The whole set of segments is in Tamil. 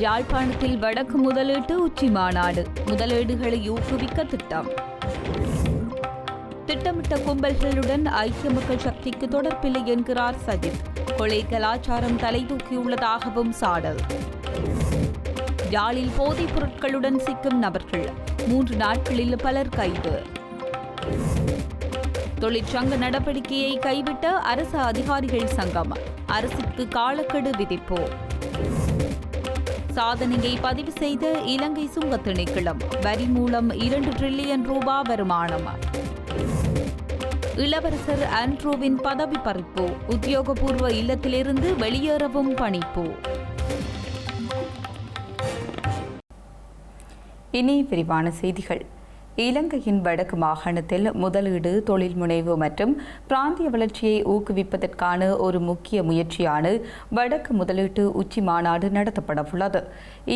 யாழ்ப்பாணத்தில் வடக்கு முதலீட்டு உச்சி மாநாடு. முதலீடுகளை ஊக்குவிக்க திட்டம். திட்டமிட்ட கும்பல்களுடன் ஐக்கிய மக்கள் சக்திக்கு தொடர்பில்லை என்கிறார் சஜித். கொலை கலாச்சாரம் தலைதூக்கியுள்ளதாகவும் சாடல். யாழில் போதைப் பொருட்களுடன் சிக்கும் நபர்கள். மூன்று நாட்களில் பலர் கைது. தொழிற்சங்க நடவடிக்கையை கைவிட்ட அரசு அதிகாரிகள் சங்கம். அரசுக்கு காலக்கெடு விதிப்போம் சாதனையை பதிவு செய்த இலங்கை சுங்க திணைக்களம். வரி மூலம் இரண்டு டிரில்லியன் ரூபா வருமானம். இளவரசர் ஆண்ட்ரூவின் பதவி பறிப்பு உத்தியோகபூர்வ இல்லத்திலிருந்து வெளியேறவும் பணிப்பு. இனி விரிவான செய்திகள். இலங்கையின் வடக்கு மாகாணத்தில் முதலீடு தொழில் முனைவு மற்றும் பிராந்திய வளர்ச்சியை ஊக்குவிப்பதற்கான ஒரு முக்கிய முயற்சியான வடக்கு முதலீட்டு உச்சி மாநாடு நடத்தப்படவுள்ளது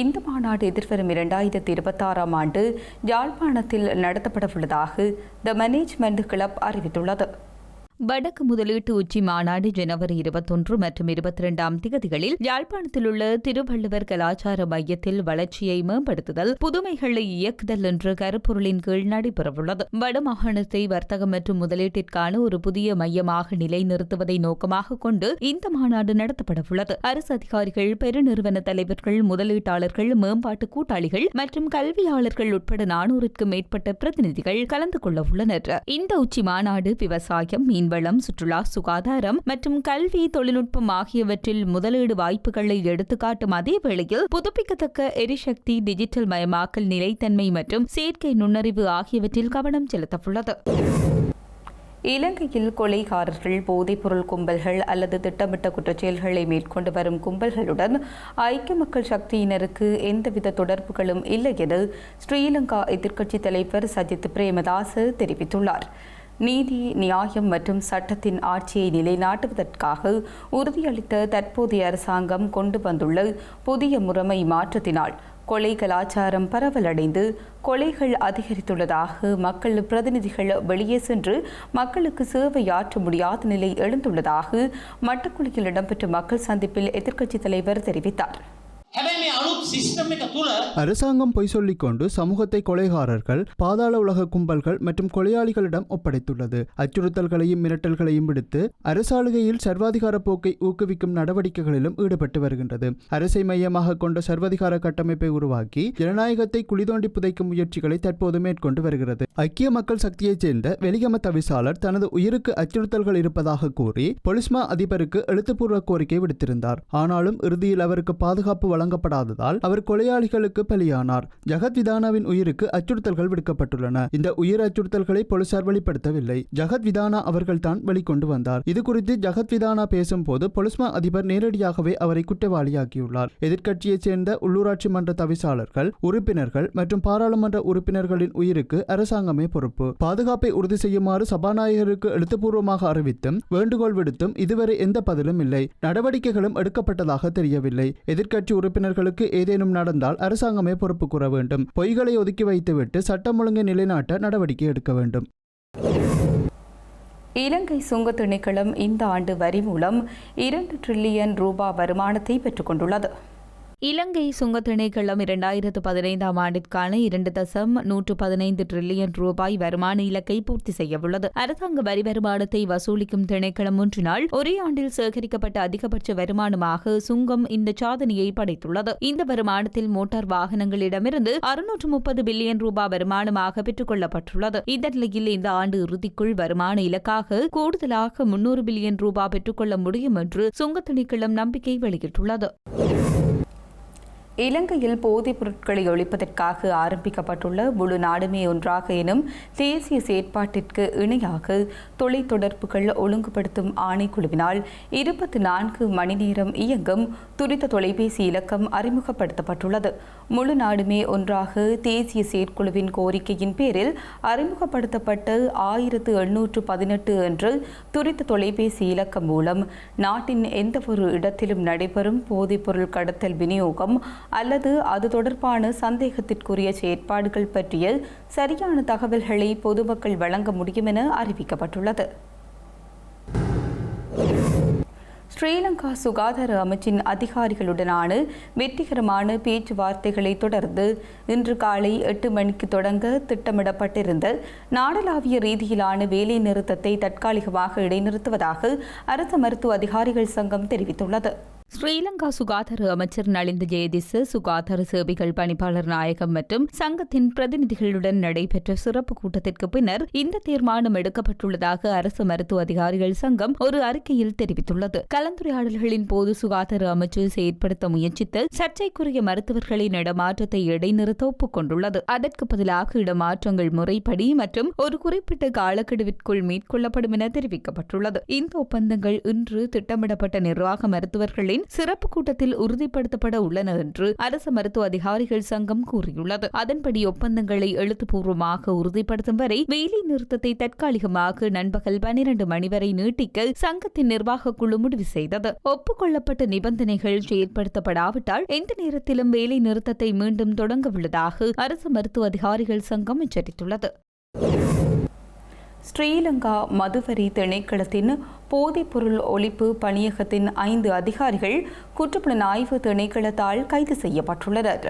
இந்த மாநாடு எதிர்வரும் இரண்டாயிரத்தி இருபத்தாறாம் ஆண்டு யாழ்ப்பாணத்தில் நடத்தப்படவுள்ளதாக த மேனேஜ்மெண்ட் கிளப் அறிவித்துள்ளது. வடக்கு முதலீட்டு உச்சி மாநாடு ஜனவரி இருபத்தொன்று மற்றும் இருபத்தி இரண்டாம் திகதிகளில் யாழ்ப்பாணத்தில் உள்ள திருவள்ளுவர் கலாச்சார மையத்தில் வளர்ச்சியை மேம்படுத்துதல் புதுமைகளை இயக்குதல் என்ற கருப்பொருளின் கீழ் நடைபெறவுள்ளது. வடமாகாணத்தை வர்த்தகம் மற்றும் முதலீட்டிற்கான ஒரு புதிய மையமாக நிலைநிறுத்துவதை நோக்கமாக கொண்டு இந்த மாநாடு நடத்தப்படவுள்ளது. அரசு அதிகாரிகள் பெருநிறுவன தலைவர்கள் முதலீட்டாளர்கள் மேம்பாட்டு கூட்டாளிகள் மற்றும் கல்வியாளர்கள் உட்பட நானூறுக்கும் மேற்பட்ட பிரதிநிதிகள் கலந்து கொள்ள உள்ளனர் இந்த உச்சி மாநாடு விவசாயம் மீன்வளம் சுற்றுலா சுகாதாரம் மற்றும் கல்வி தொழில்நுட்பம் ஆகியவற்றில் முதலீடு வாய்ப்புகளை எடுத்துக்காட்டும் அதே வேளையில் புதுப்பிக்கத்தக்க எரிசக்தி டிஜிட்டல் மயமாக்கல் நிலைத்தன்மை மற்றும் செயற்கை நுண்ணறிவு ஆகியவற்றில் கவனம் செலுத்தவுள்ளது இலங்கையில் கொலைகாரர்கள் போதைப்பொருள் கும்பல்கள் அல்லது திட்டமிட்ட குற்றச்செயல்களை மேற்கொண்டு வரும் கும்பல்களுடன் ஐக்கிய மக்கள் சக்தியினருக்கு எந்தவித தொடர்புகளும் இல்லை என ஸ்ரீலங்கா எதிர்க்கட்சித் தலைவர் சஜித் பிரேமதாச தெரிவித்துள்ளார். நீதி நியாயம் மற்றும் சட்டத்தின் ஆட்சியை நிலைநாட்டுவதற்காக உறுதியளித்த தற்போதைய அரசாங்கம் கொண்டு வந்துள்ள புதிய முறைமை மாற்றத்தினால் கொலை கலாச்சாரம் பரவலடைந்து கொலைகள் அதிகரித்துள்ளதாக மக்கள் பிரதிநிதிகள் வெளியே சென்று மக்களுக்கு சேவையாற்ற முடியாத நிலை எழுந்துள்ளதாக மட்டக்குழியில் இடம்பெற்ற மக்கள் சந்திப்பில் எதிர்க்கட்சித் தலைவர் தெரிவித்தார். அரசாங்கம் பொய் சொல்லிக் கொண்டு சமூகத்தை கொலைகாரர்கள் பாதாள உலக கும்பல்கள் மற்றும் கொலையாளிகளிடம் ஒப்படைத்துள்ளது. அச்சுறுத்தல்களையும் மிரட்டல்களையும் விடுத்து அரசாளுகையில் சர்வாதிகார போக்கை ஊக்குவிக்கும் நடவடிக்கைகளிலும் ஈடுபட்டு வருகின்றது. அரசை மையமாக கொண்ட சர்வாதிகார கட்டமைப்பை உருவாக்கி ஜனநாயகத்தை குளிதோண்டி புதைக்கும் முயற்சிகளை தற்போது மேற்கொண்டு வருகிறது. ஐக்கிய மக்கள் சக்தியைச் சேர்ந்த வெளிகம தவிசாளர் தனது உயிருக்கு அச்சுறுத்தல்கள் இருப்பதாக கூறி பொலிஸ்மா அதிபருக்கு எழுத்துப்பூர்வ கோரிக்கை விடுத்திருந்தார். ஆனாலும் இறுதியில் அவருக்கு பாதுகாப்பு இல்லாததால் அவர் கொலையாளிகளுக்கு பலியானார். ஜகத் விதானாவின் உயிருக்கு அச்சுறுத்தல்கள் விடுக்கப்பட்டுள்ளன. இந்த உயிர் அச்சுறுத்தல்களை போலீசார் வெளிப்படுத்தவில்லை. ஜகத் விதானா அவர்கள் தான் வெளிக்கொண்டு வந்தார். இது குறித்து ஜகத் விதானா பேசும்போது பொலிஸ்மா அதிபர் நேரடியாகவே அவரை குற்றவாளியாக்கியுள்ளார். எதிர்க்கட்சியைச் சேர்ந்த உள்ளூராட்சி மன்ற தவிசாளர்கள் உறுப்பினர்கள் மற்றும் பாராளுமன்ற உறுப்பினர்களின் உயிருக்கு அரசாங்கமே பொறுப்பு. பாதுகாப்பை உறுதி செய்யுமாறு சபாநாயகருக்கு எழுத்துப்பூர்வமாக அறிவித்தும் வேண்டுகோள் விடுத்தும் இதுவரை எந்த பதிலும் இல்லை. நடவடிக்கைகளும் எடுக்கப்பட்டதாக தெரியவில்லை. எதிர்க்கட்சி உறுப்பினர்களுக்கு ஏதேனும் நடந்தால் அரசாங்கமே பொறுப்பு கூற வேண்டும். பொய்களை ஒதுக்கி வைத்துவிட்டு சட்டம் ஒழுங்கை நிலைநாட்ட நடவடிக்கை எடுக்க வேண்டும். இலங்கை சுங்க திணைக்களம் இந்த ஆண்டு வரி மூலம் இரண்டு டிரில்லியன் ரூபாய் வருமானத்தை பெற்றுக்கொண்டுள்ளது. இலங்கை சுங்க திணைக்களம் இரண்டாயிரத்து பதினைந்தாம் ஆண்டிற்கான இரண்டு தசம் நூற்று பதினைந்து டிரில்லியன் ரூபாய் வருமான இலக்கை பூர்த்தி செய்யவுள்ளது. அரசாங்க வரி வருமானத்தை வசூலிக்கும் திணைக்களம் ஒன்றினால் ஒரே ஆண்டில் சேகரிக்கப்பட்ட அதிகபட்ச வருமானமாக சுங்கம் இந்த சாதனையை படைத்துள்ளது. இந்த வருமானத்தில் மோட்டார் வாகனங்களிடமிருந்து அறுநூற்று முப்பது பில்லியன் ரூபாய் வருமானமாக பெற்றுக் கொள்ளப்பட்டுள்ளது. இந்த நிலையில் இந்த ஆண்டு இறுதிக்குள் வருமான இலக்காக கூடுதலாக முன்னூறு பில்லியன் ரூபாய் பெற்றுக்கொள்ள முடியும் என்று சுங்க திணைக்களம் நம்பிக்கை வெளியிட்டுள்ளது. இலங்கையில் போதைப் பொருட்களை ஒழிப்பதற்காக ஆரம்பிக்கப்பட்டுள்ள முழு நாடுமே ஒன்றாக எனும் தேசிய செயற்பாட்டிற்கு இணையாக தொலைத்தொடர்புகள் ஒழுங்குபடுத்தும் ஆணைக்குழுவினால் இருபத்தி நான்கு மணி நேரம் இயங்கும் துரித தொலைபேசி இலக்கம் அறிமுகப்படுத்தப்பட்டுள்ளது. முழு நாடுமே ஒன்றாக தேசிய செயற்குழுவின் கோரிக்கையின் பேரில் அறிமுகப்படுத்தப்பட்ட ஆயிரத்து எண்ணூற்று பதினெட்டு அன்று துரித தொலைபேசி இலக்கம் மூலம் நாட்டின் எந்தவொரு இடத்திலும் நடைபெறும் போதைப்பொருள் கடத்தல் விநியோகம் அல்லது அது தொடர்பான சந்தேகத்திற்குரிய செயற்பாடுகள் பற்றிய சரியான தகவல்களை பொதுமக்கள் வழங்க முடியும் என அறிவிக்கப்பட்டுள்ளது. ஸ்ரீலங்கா சுகாதார அமைச்சின் அதிகாரிகளுடனான வெற்றிகரமான பேச்சுவார்த்தைகளை தொடர்ந்து இன்று காலை எட்டு மணிக்கு தொடங்க திட்டமிடப்பட்டிருந்த நாடளாவிய ரீதியிலான வேலை நிறுத்தத்தை தற்காலிகமாக இடைநிறுத்துவதாக அரசு மருத்துவ அதிகாரிகள் சங்கம் தெரிவித்துள்ளது. ஸ்ரீலங்கா சுகாதார அமைச்சர் நலிந்த ஜெயதிச சுகாதார சேவைகள் பணிப்பாளர் நாயகம் மற்றும் சங்கத்தின் பிரதிநிதிகளுடன் நடைபெற்ற சிறப்பு கூட்டத்திற்கு பின்னர் இந்த தீர்மானம் எடுக்கப்பட்டுள்ளதாக அரசு மருத்துவ அதிகாரிகள் சங்கம் ஒரு அறிக்கையில் தெரிவித்துள்ளது. கலந்துரையாடல்களின் போது சுகாதார அமைச்சு செயற்படுத்த முயற்சித்த சர்ச்சைக்குரிய மருத்துவர்களின் இடமாற்றத்தை இடைநிறுத்த ஒப்புக்கொண்டுள்ளது. அதற்கு பதிலாக இடமாற்றங்கள் முறைப்படி மற்றும் ஒரு குறிப்பிட்ட காலக்கெடுவிற்குள் மேற்கொள்ளப்படும் என தெரிவிக்கப்பட்டுள்ளது. இந்த ஒப்பந்தங்கள் இன்று திட்டமிடப்பட்ட நிர்வாக மருத்துவர்களின் சிறப்பு கூட்டத்தில் உறுதிப்படுத்தப்பட உள்ளன என்று அரசு மருத்துவ அதிகாரிகள் சங்கம் கூறியுள்ளது. அதன்படி ஒப்பந்தங்களை எழுத்துப்பூர்வமாக உறுதிப்படுத்தும் வரை வேலை நிறுத்தத்தை தற்காலிகமாக நண்பகல் பனிரண்டு மணி வரை நீட்டிக்க சங்கத்தின் நிர்வாக குழு முடிவு செய்தது. ஒப்புக்கொள்ளப்பட்ட நிபந்தனைகள் செயற்படுத்தப்படாவிட்டால் எந்த நேரத்திலும் வேலை நிறுத்தத்தை மீண்டும் தொடங்க உள்ளதாக அரசு மருத்துவ அதிகாரிகள் சங்கம் எச்சரித்துள்ளது. ஸ்ரீலங்கா மதுவரி திணைக்களத்தின் போதைப்பொருள் ஒழிப்பு பணியகத்தின் ஐந்து அதிகாரிகள் குற்றப்புலனாய்வு திணைக்களத்தால் கைது செய்யப்பட்டுள்ளனர்.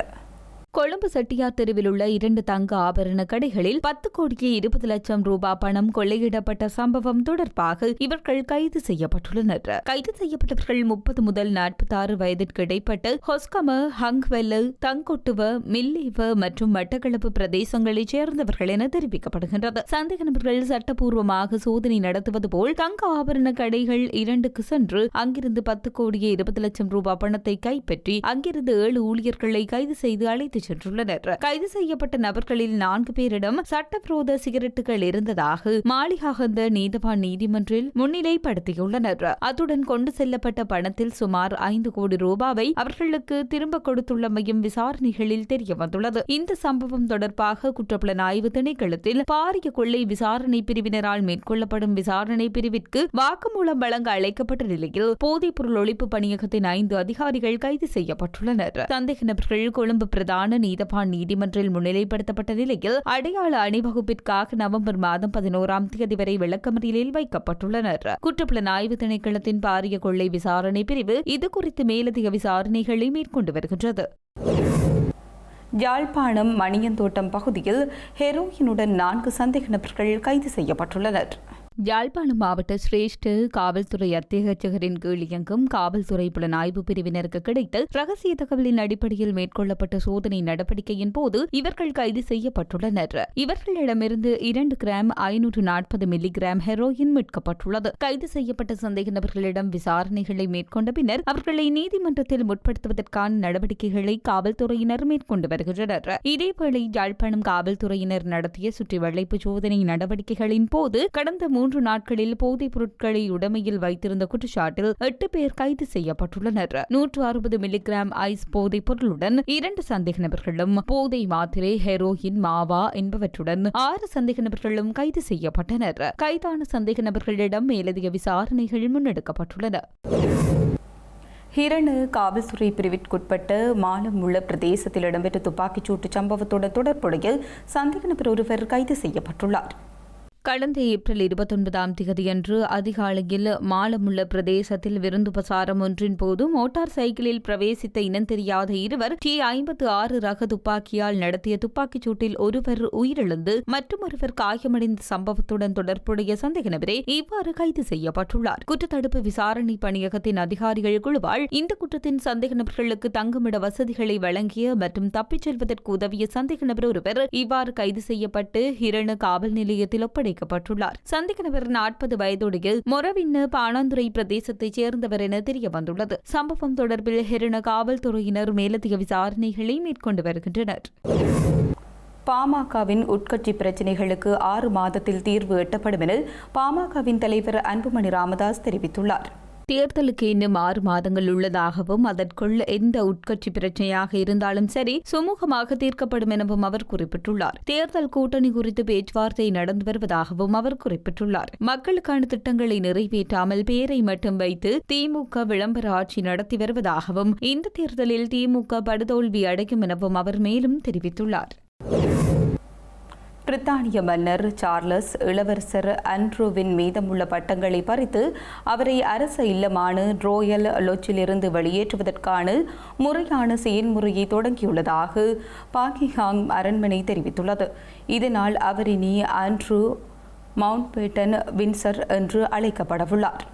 கொழும்பு செட்டியார் தெருவில் உள்ள இரண்டு தங்க ஆபரண கடைகளில் பத்து கோடியே இருபது லட்சம் ரூபாய் பணம் கொள்ளையிடப்பட்ட சம்பவம் தொடர்பாக இவர்கள் கைது செய்யப்பட்டுள்ளனர். கைது செய்யப்பட்டவர்கள் முப்பது முதல் நாற்பத்தி ஆறு வயதிற்கு இடைப்பட்ட ஹொஸ்கம ஹங்வெல்லு தங்கொட்டுவ மில்லிவ மற்றும் மட்டக்களப்பு பிரதேசங்களைச் சேர்ந்தவர்கள் என தெரிவிக்கப்படுகின்றது. சந்தேக நபர்கள் சட்டப்பூர்வமாக சோதனை நடத்துவது போல் தங்க ஆபரண கடைகள் இரண்டுக்கு சென்று அங்கிருந்து பத்து கோடியே இருபது லட்சம் ரூபாய் பணத்தை கைப்பற்றி அங்கிருந்து ஏழு ஊழியர்களை கைது செய்து அழைத்து சென்றுள்ளனர். கைது செய்யப்பட்ட நபர்களில் நான்கு பேரிடம் சட்டவிரோத சிகரெட்டுகள் இருந்ததாக மாளிகாகந்த நீதவான் நீதிமன்றில் முன்னிலைப்படுத்தியுள்ளனர். அத்துடன் கொண்டு செல்லப்பட்ட பணத்தில் சுமார் ஐந்து கோடி ரூபாவை அவர்களுக்கு திரும்ப கொடுத்துள்ளமையும் விசாரணைகளில் தெரியவந்துள்ளது. இந்த சம்பவம் தொடர்பாக குற்றப்புலனாய்வு திணைக்களத்தில் பாரிய கொள்ளை விசாரணை பிரிவினரால் மேற்கொள்ளப்படும் விசாரணை பிரிவிற்கு வாக்குமூலம் வழங்க அழைக்கப்பட்ட நிலையில் போதைப்பொருள் ஒழிப்பு பணியகத்தின் ஐந்து அதிகாரிகள் கைது செய்யப்பட்டுள்ளனர். சந்தேக நபர்கள் கொழும்பு பிரதான நீதவான் நீதிமன்றில் முன்னிலைப்படுத்தப்பட்ட நிலையில் அடையாள அணிவகுப்பிற்காக நவம்பர் மாதம் பதினோராம் தேதி வரை விளக்கமறியலில் வைக்கப்பட்டுள்ளனர். குற்றப்புலனாய்வு திணைக்களத்தின் பாரிய கொள்ளை விசாரணை பிரிவு இதுகுறித்து மேலதிக விசாரணைகளை மேற்கொண்டு வருகின்றது. யாழ்ப்பாணம் மணியந்தோட்டம் பகுதியில் ஹெரோயினுடன் நான்கு சந்தேக நபர்கள் கைது செய்யப்பட்டுள்ளனர். யாழ்ப்பாணம் மாவட்ட சிரேஷ்ட காவல்துறை அத்தியட்சகரின் கீழ் இயங்கும் காவல்துறை புலனாய்வு பிரிவினருக்கு கிடைத்த ரகசிய தகவலின் அடிப்படையில் மேற்கொள்ளப்பட்ட சோதனை நடவடிக்கையின் போது இவர்கள் கைது செய்யப்பட்டுள்ளனர். இவர்களிடமிருந்து இரண்டு கிராம் ஐநூற்று நாற்பது மில்லிகிராம் ஹெரோயின் மீட்கப்பட்டுள்ளது. கைது செய்யப்பட்ட சந்தேக நபர்களிடம் விசாரணைகளை மேற்கொண்ட பின்னர் அவர்களை நீதிமன்றத்தில் முற்படுத்துவதற்கான நடவடிக்கைகளை காவல்துறையினர் மேற்கொண்டு வருகின்றனர். இதேவேளை யாழ்ப்பாணம் காவல்துறையினர் நடத்திய சுற்றி வளைப்பு சோதனை நடவடிக்கைகளின் போது கடந்த மூன்று நாட்களில் போதைப் பொருட்களை உடமையில் வைத்திருந்த குற்றச்சாட்டில் எட்டு பேர் கைது செய்யப்பட்டுள்ளனர். நூற்று அறுபது மில்லிகிராம் ஐஸ் போதைப் பொருளுடன் இரண்டு சந்தேக நபர்களும் போதை மாத்திரை ஹெரோயின் மாவா என்பவற்றுடன் ஆறு சந்தேக நபர்களும் கைது செய்யப்பட்டனர். கைதான சந்தேக நபர்களிடம் மேலதிக விசாரணைகள் முன்னெடுக்கப்பட்டுள்ளன. ஹிரணு காவல்துறை பிரிவிற்குட்பட்ட மாலமுள்ள பிரதேசத்தில் இடம்பெற்ற துப்பாக்கிச்சூட்டு சம்பவத்துடன் தொடர்புடைய சந்தேக நபர் ஒருவர் கைது செய்யப்பட்டுள்ளார். கடந்த ஏப்ரல் இருபத்தொன்பதாம் தேதியன்று அதிகாலையில் மாலமுள்ள பிரதேசத்தில் விருந்து பிரசாரம் ஒன்றின் போது மோட்டார் சைக்கிளில் பிரவேசித்த இனம் தெரியாத இருவர் டி ஐம்பத்து ஆறு ரக துப்பாக்கியால் நடத்திய துப்பாக்கிச் சூட்டில் ஒருவர் உயிரிழந்து மற்றொருவர் காயமடைந்த சம்பவத்துடன் தொடர்புடைய சந்தேக நபரே இவ்வாறு கைது செய்யப்பட்டுள்ளார். குற்றத்தடுப்பு விசாரணை பணியகத்தின் அதிகாரிகள் குழுவால் இந்த குற்றத்தின் சந்தேக நபர்களுக்கு தங்குமிட வசதிகளை வழங்கிய மற்றும் தப்பிச் செல்வதற்கு உதவிய சந்தேக நபர் ஒருவர் இவ்வாறு கைது செய்யப்பட்டு ஹிரண காவல் நிலையத்தில் ஒப்படை வைக்கப்பட்டுள்ளார். சந்தேக நபர் நாற்பது வயதுடைய மொரவின்னு பாணாந்துறை பிரதேசத்தைச் சேர்ந்தவர் என தெரிய வந்துள்ளது சம்பவம் தொடர்பில் ஹெரின காவல்துறையினர் மேலதிக விசாரணைகளை மேற்கொண்டு வருகின்றனர். பாமகவின் உட்கட்சி பிரச்சினைகளுக்கு ஆறு மாதத்தில் தீர்வு எட்டப்படும் என பாமகவின் தலைவர் அன்புமணி ராமதாஸ் தெரிவித்துள்ளார். தேர்தலுக்கு இன்னும் ஆறு மாதங்கள் உள்ளதாகவும் அதற்குள் எந்த உட்கட்சி பிரச்சனையாக இருந்தாலும் சரி சுமூகமாக தீர்க்கப்படும் எனவும் அவர் குறிப்பிட்டுள்ளார். தேர்தல் கூட்டணி குறித்து பேச்சுவார்த்தை நடந்து வருவதாகவும் அவர் குறிப்பிட்டுள்ளார். மக்களுக்கான திட்டங்களை நிறைவேற்றாமல் பேரை மட்டும் வைத்து திமுக விளம்பர ஆட்சி நடத்தி வருவதாகவும் இந்த தேர்தலில் திமுக படுதோல்வி அடையும் எனவும் அவர் மேலும் தெரிவித்துள்ளார். பிரித்தானிய மன்னர் சார்லஸ் இளவரசர் அன்ட்ரூவின் மீதமுள்ள பட்டங்களை பறித்து அவரை அரச இல்லமான ரோயல் லொச்சிலிருந்து வெளியேற்றுவதற்கான முறையான செயல்முறையை தொடங்கியுள்ளதாக பாக்கிஹாங் அரண்மனை தெரிவித்துள்ளது. இதனால் அவர் இனி மவுண்ட் மவுண்ட்பேட்டன் வின்சர் என்று அழைக்கப்படவுள்ளார்.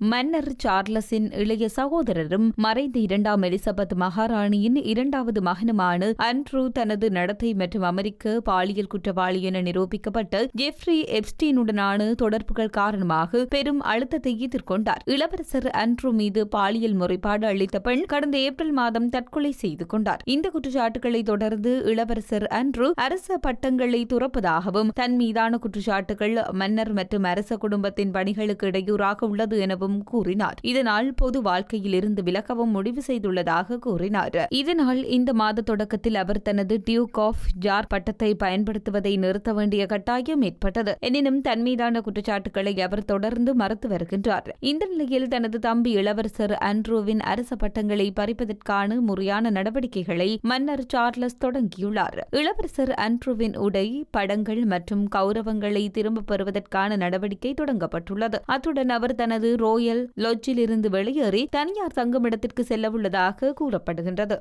மன்னர் சார்லஸின் இளைய சகோதரரும் மறைந்த இரண்டாம் எலிசபெத் மகாராணியின் இரண்டாவது மகனுமான அன்ட்ரூ தனது நடத்தை மற்றும் அமெரிக்க பாலியல் குற்றவாளி என நிரூபிக்கப்பட்ட ஜெஃப்ரி எப்ஸ்டீனுடனான தொடர்புகள் காரணமாக பெரும் அழுத்தத்தை எதிர்கொண்டார். இளவரசர் அன்ட்ரூ மீது பாலியல் முறைப்பாடு அளித்த பெண் கடந்த ஏப்ரல் மாதம் தற்கொலை செய்து கொண்டார். இந்த குற்றச்சாட்டுகளை தொடர்ந்து இளவரசர் அன்ட்ரூ அரச பட்டங்களை துறப்பதாகவும் தன் மீதான குற்றச்சாட்டுகள் மன்னர் மற்றும் அரச குடும்பத்தின் பணிகளுக்கு இடையூறாக உள்ளது எனவும் எனவும் கூறினார். இதனால் பொது வாழ்க்கையில் இருந்து விலகவும் முடிவு செய்துள்ளதாக கூறினார். இதனால் இந்த மாத தொடக்கத்தில் அவர் தனது டியூக் ஆஃப் ஜார் பட்டத்தை பயன்படுத்துவதை நிறுத்த வேண்டிய கட்டாயம் ஏற்பட்டது. எனினும் தன் மீதான குற்றச்சாட்டுகளை அவர் தொடர்ந்து மறுத்து வருகின்றார். இந்த நிலையில் தனது தம்பி இளவரசர் ஆண்ட்ரூவின் அரச பட்டங்களை பறிப்பதற்கான முறையான நடவடிக்கைகளை மன்னர் சார்லஸ் தொடங்கியுள்ளார். இளவரசர் ஆண்ட்ரூவின் உடை படங்கள் மற்றும் கௌரவங்களை திரும்பப் பெறுவதற்கான நடவடிக்கை தொடங்கப்பட்டுள்ளது. அத்துடன் அவர் தனது ரோ கோயல் லொட்ஜில் இருந்து வெளியேறி தனியார் தங்குமிடத்திற்கு செல்லவுள்ளதாக கூறப்படுகின்றது.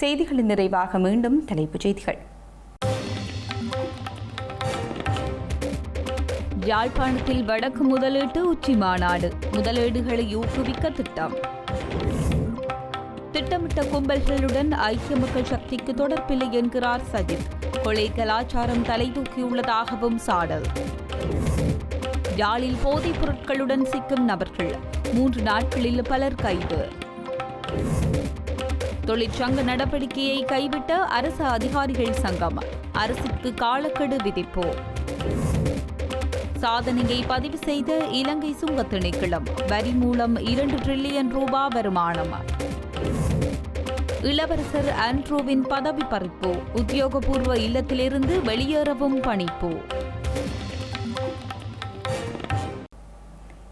செய்திகளின் நிறைவாக மீண்டும் தலைப்புச் செய்திகள். யாழ்ப்பாணத்தில் வடக்கு முதலீட்டு உச்சி மாநாடு. முதலீடுகளை ஊக்குவிக்க திட்டம். திட்டமிட்ட கும்பல்களுடன் ஐக்கிய மக்கள் சக்திக்கு தொடர்பில்லை என்கிறார் சஜித். கொலை கலாச்சாரம் தலைதூக்கியுள்ளதாகவும் சாடல். யாழில் போதைப் பொருட்களுடன் சிக்கும் நபர்கள். மூன்று நாட்களில் பலர் கைது. தொழிற்சங்க நடவடிக்கையை கைவிட்ட அரசு அதிகாரிகள் சங்கம். அரசுக்கு காலக்கெடு விதிப்பு. சாதனையை பதிவு செய்த இலங்கை சுங்க திணைக்களம் வரி மூலம் இரண்டு டிரில்லியன் ரூபா வருமானம். இளவரசர் ஆண்ட்ரூவின் பதவி பறிப்பு. உத்தியோகபூர்வ இல்லத்திலிருந்து வெளியேறவும் பணிப்பு.